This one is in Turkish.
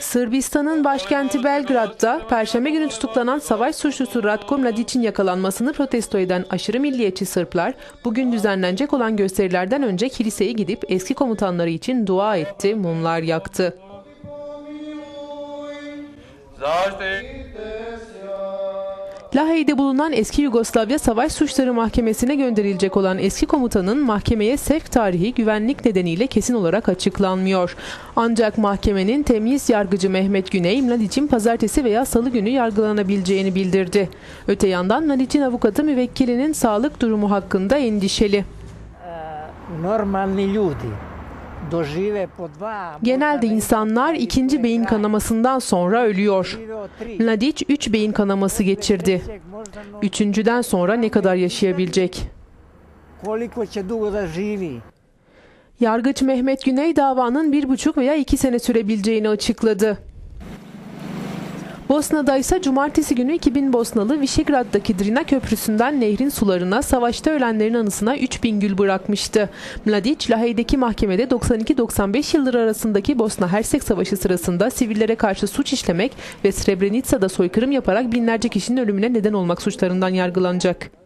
Sırbistan'ın başkenti Belgrad'da Perşembe günü tutuklanan savaş suçlusu Ratko Mladic'in yakalanmasını protesto eden aşırı milliyetçi Sırplar, bugün düzenlenecek olan gösterilerden önce kiliseye gidip eski komutanları için dua etti, mumlar yaktı. Zaten... Lahey'de bulunan eski Yugoslavya Savaş Suçları Mahkemesi'ne gönderilecek olan eski komutanın mahkemeye sevk tarihi güvenlik nedeniyle kesin olarak açıklanmıyor. Ancak mahkemenin temyiz yargıcı Mehmet Güney, Mladić'in pazartesi veya salı günü yargılanabileceğini bildirdi. Öte yandan Mladić'in avukatı müvekkilinin sağlık durumu hakkında endişeli. normalni ljudi Genelde insanlar ikinci beyin kanamasından sonra ölüyor. Mladić 3 beyin kanaması geçirdi. Üçüncüden sonra ne kadar yaşayabilecek? Yargıç Mehmet Güney davanın bir buçuk veya iki sene sürebileceğini açıkladı. Bosna'da ise cumartesi günü 2000 Bosnalı Vişegrad'daki Drina Köprüsü'nden nehrin sularına savaşta ölenlerin anısına 3000 gül bırakmıştı. Mladic, Lahey'deki mahkemede 92-95 yılları arasındaki Bosna Hersek Savaşı sırasında sivillere karşı suç işlemek ve Srebrenica'da soykırım yaparak binlerce kişinin ölümüne neden olmak suçlarından yargılanacak.